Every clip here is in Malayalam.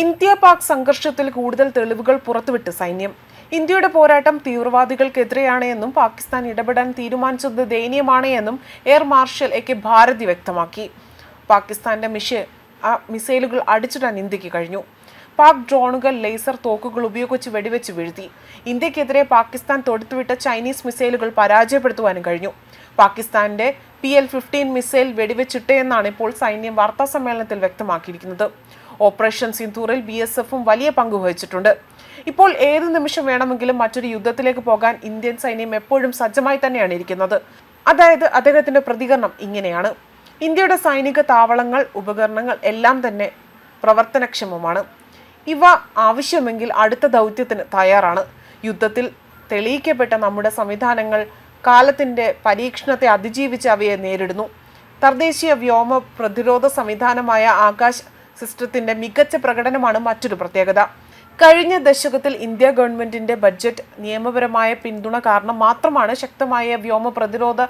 ഇന്ത്യ പാക് സംഘർഷത്തിൽ കൂടുതൽ തെളിവുകൾ പുറത്തുവിട്ട് സൈന്യം. ഇന്ത്യയുടെ പോരാട്ടം തീവ്രവാദികൾക്കെതിരെയാണ് എന്നും പാകിസ്ഥാൻ ഇടപെടാൻ തീരുമാനിച്ചത് ദയനീയമാണ് എന്നും air marshal A K Bharati വ്യക്തമാക്കി. പാകിസ്ഥാന്റെ മിഷ മിസൈലുകൾ അടിച്ചിടാൻ ഇന്ത്യയ്ക്ക് കഴിഞ്ഞു. പാക് ഡ്രോണുകൾ ലേസർ തോക്കുകൾ ഉപയോഗിച്ച് വെടിവെച്ച് വീഴ്ത്തി. ഇന്ത്യക്കെതിരെ പാകിസ്ഥാൻ തൊടുത്തുവിട്ട ചൈനീസ് മിസൈലുകൾ പരാജയപ്പെടുത്തുവാനും കഴിഞ്ഞു. പാകിസ്ഥാന്റെ പി എൽ ഫിഫ്റ്റീൻ മിസൈൽ വെടിവെച്ചിട്ടേയെന്നാണ് ഇപ്പോൾ സൈന്യം വാർത്താ സമ്മേളനത്തിൽ വ്യക്തമാക്കിയിരിക്കുന്നത്. ഓപ്പറേഷൻ സിന്ധൂറിൽ ബി എസ് എഫും വലിയ പങ്ക് വഹിച്ചിട്ടുണ്ട്. ഇപ്പോൾ ഏത് നിമിഷം വേണമെങ്കിലും മറ്റൊരു യുദ്ധത്തിലേക്ക് പോകാൻ ഇന്ത്യൻ സൈന്യം എപ്പോഴും സജ്ജമായി തന്നെയാണ് ഇരിക്കുന്നത്. അതായത് അദ്ദേഹത്തിന്റെ പ്രതികരണം ഇങ്ങനെയാണ്. ഇന്ത്യയുടെ സൈനിക താവളങ്ങൾ ഉപകരണങ്ങൾ എല്ലാം തന്നെ പ്രവർത്തനക്ഷമമാണ്. ഇവ ആവശ്യമെങ്കിൽ അടുത്ത ദൗത്യത്തിന് തയ്യാറാണ്. യുദ്ധത്തിൽ തെളിയിക്കപ്പെട്ട നമ്മുടെ സംവിധാനങ്ങൾ കാലത്തിന്റെ പരീക്ഷണത്തെ അതിജീവിച്ച് അവയെ നേരിടുന്നു. തദ്ദേശീയ വ്യോമ പ്രതിരോധ സംവിധാനമായ ആകാശ് സിസ്റ്റത്തിന്റെ മികച്ച പ്രകടനമാണ് മറ്റൊരു പ്രത്യേകത. കഴിഞ്ഞ ദശകത്തിൽ ഇന്ത്യ ഗവൺമെന്റിന്റെ ബഡ്ജറ്റ് നിയമപരമായ പിന്തുണ കാരണം മാത്രമാണ് ശക്തമായ വ്യോമ പ്രതിരോധ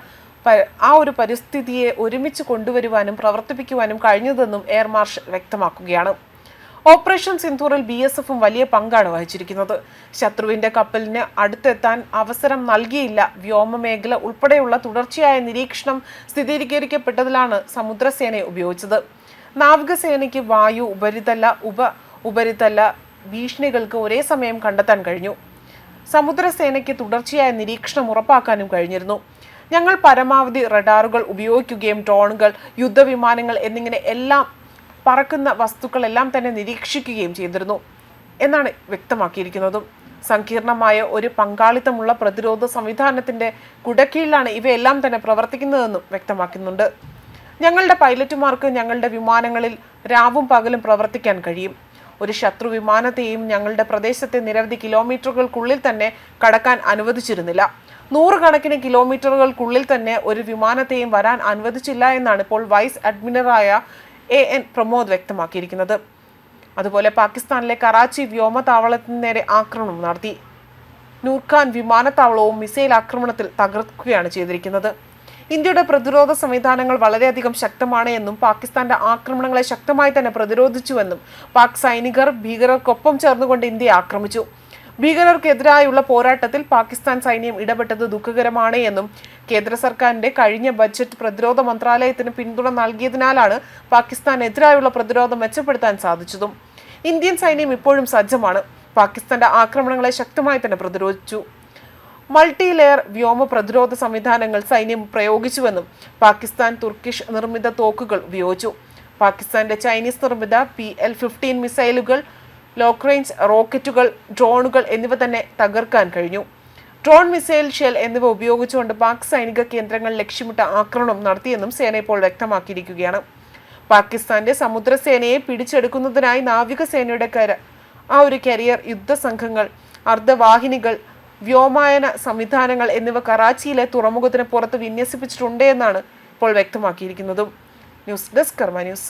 ആ ഒരു പരിസ്ഥിതിയെ ഒരുമിച്ച് കൊണ്ടുവരുവാനും പ്രവർത്തിപ്പിക്കുവാനും കഴിഞ്ഞതെന്നും എയർ മാർഷൽ വ്യക്തമാക്കുകയാണ്. ഓപ്പറേഷൻ സിന്ധൂറിൽ ബി എസ് എഫും വലിയ പങ്കാണ് വഹിച്ചിരിക്കുന്നത്. ശത്രുവിന്റെ കപ്പലിന് അടുത്തെത്താൻ അവസരം നൽകിയില്ല. വ്യോമ മേഖല ഉൾപ്പെടെയുള്ള തുടർച്ചയായ നിരീക്ഷണം സ്ഥിരീകരിക്കപ്പെട്ടതിലാണ് സമുദ്രസേനയെ ഉപയോഗിച്ചത്. നാവികസേനയ്ക്ക് വായു ഉപരിതല ഉപ ഉപരിതല ഭീഷണികൾക്ക് ഒരേ സമയം കണ്ടെത്താൻ കഴിഞ്ഞു. സമുദ്രസേനയ്ക്ക് തുടർച്ചയായ നിരീക്ഷണം ഉറപ്പാക്കാനും കഴിഞ്ഞിരുന്നു. ഞങ്ങൾ പരമാവധി റഡാറുകൾ ഉപയോഗിക്കുകയും ഡ്രോണുകൾ യുദ്ധവിമാനങ്ങൾ എന്നിങ്ങനെ എല്ലാം പറക്കുന്ന വസ്തുക്കളെല്ലാം തന്നെ നിരീക്ഷിക്കുകയും ചെയ്തിരുന്നു എന്നാണ് വ്യക്തമാക്കിയിരിക്കുന്നതും. സങ്കീർണമായ ഒരു പങ്കാളിത്തമുള്ള പ്രതിരോധ സംവിധാനത്തിന്റെ കുടക്കീഴിലാണ് ഇവയെല്ലാം തന്നെ പ്രവർത്തിക്കുന്നതെന്നും വ്യക്തമാക്കുന്നുണ്ട്. ഞങ്ങളുടെ പൈലറ്റുമാർക്ക് ഞങ്ങളുടെ വിമാനങ്ങളിൽ രാവും പകലും പ്രവർത്തിക്കാൻ കഴിയും. ഒരു ശത്രു വിമാനത്തെയും ഞങ്ങളുടെ പ്രദേശത്തെ നിരവധി കിലോമീറ്ററുകൾക്കുള്ളിൽ തന്നെ കടക്കാൻ അനുവദിച്ചിരുന്നില്ല. നൂറുകണക്കിന് കിലോമീറ്ററുകൾക്കുള്ളിൽ തന്നെ ഒരു വിമാനത്തെയും വരാൻ അനുവദിച്ചില്ല എന്നാണ് ഇപ്പോൾ വൈസ് അഡ്മിനറായ എ എൻ പ്രമോദ് വ്യക്തമാക്കിയിരിക്കുന്നത്. അതുപോലെ പാകിസ്ഥാനിലെ കറാച്ചി വ്യോമതാവളത്തിന് നേരെ ആക്രമണം നടത്തി. നൂർഖാൻ വിമാനത്താവളവും മിസൈൽ ആക്രമണത്തിൽ തകർക്കുകയാണ് ചെയ്തിരിക്കുന്നത്. ഇന്ത്യയുടെ പ്രതിരോധ സംവിധാനങ്ങൾ വളരെയധികം ശക്തമാണ് എന്നും പാകിസ്ഥാന്റെ ആക്രമണങ്ങളെ ശക്തമായി തന്നെ പ്രതിരോധിച്ചുവെന്നും പാക് സൈനികർ ഭീകരർക്കൊപ്പം ചേർന്നുകൊണ്ട് ഇന്ത്യയെ ആക്രമിച്ചു. ഭീകരർക്കെതിരായുള്ള പോരാട്ടത്തിൽ പാകിസ്ഥാൻ സൈന്യം ഇടപെട്ടത് ദുഃഖകരമാണ് എന്നും കേന്ദ്ര സർക്കാരിന്റെ കഴിഞ്ഞ ബജറ്റ് പ്രതിരോധ മന്ത്രാലയത്തിന് പിന്തുണ നൽകിയതിനാലാണ് പാകിസ്ഥാനെതിരായുള്ള പ്രതിരോധം മെച്ചപ്പെടുത്താൻ സാധിച്ചതും. ഇന്ത്യൻ സൈന്യം ഇപ്പോഴും സജ്ജമാണ്. പാകിസ്ഥാന്റെ ആക്രമണങ്ങളെ ശക്തമായി തന്നെ പ്രതിരോധിച്ചു. മൾട്ടി ലെയർ വ്യോമ പ്രതിരോധ സംവിധാനങ്ങൾ സൈന്യം പ്രയോഗിച്ചുവെന്നും പാകിസ്ഥാൻ തുർക്കിഷ് നിർമ്മിത തോക്കുകൾ ഉപയോഗിച്ചു. പാകിസ്ഥാന്റെ ചൈനീസ് നിർമ്മിത പി എൽ ഫിഫ്റ്റീൻ മിസൈലുകൾ ലോക്ക് റേഞ്ച് റോക്കറ്റുകൾ ഡ്രോണുകൾ എന്നിവ തന്നെ തകർക്കാൻ കഴിഞ്ഞു. ഡ്രോൺ മിസൈൽ ഷെൽ എന്നിവ ഉപയോഗിച്ചുകൊണ്ട് പാക് സൈനിക കേന്ദ്രങ്ങൾ ലക്ഷ്യമിട്ട ആക്രമണം നടത്തിയെന്നും സേന ഇപ്പോൾ വ്യക്തമാക്കിയിരിക്കുകയാണ്. പാകിസ്ഥാന്റെ സമുദ്രസേനയെ പിടിച്ചെടുക്കുന്നതിനായി നാവികസേനയുടെ കര ആ ഒരു കരിയർ യുദ്ധസംഘങ്ങൾ അർദ്ധവാഹിനികൾ വ്യോമായന സംവിധാനങ്ങൾ എന്നിവ കറാച്ചിയിലെ തുറമുഖത്തിന് പുറത്ത് വിന്യസിപ്പിച്ചിട്ടുണ്ട് എന്നാണ് ഇപ്പോൾ വ്യക്തമാക്കിയിരിക്കുന്നതും. News desk Karma news.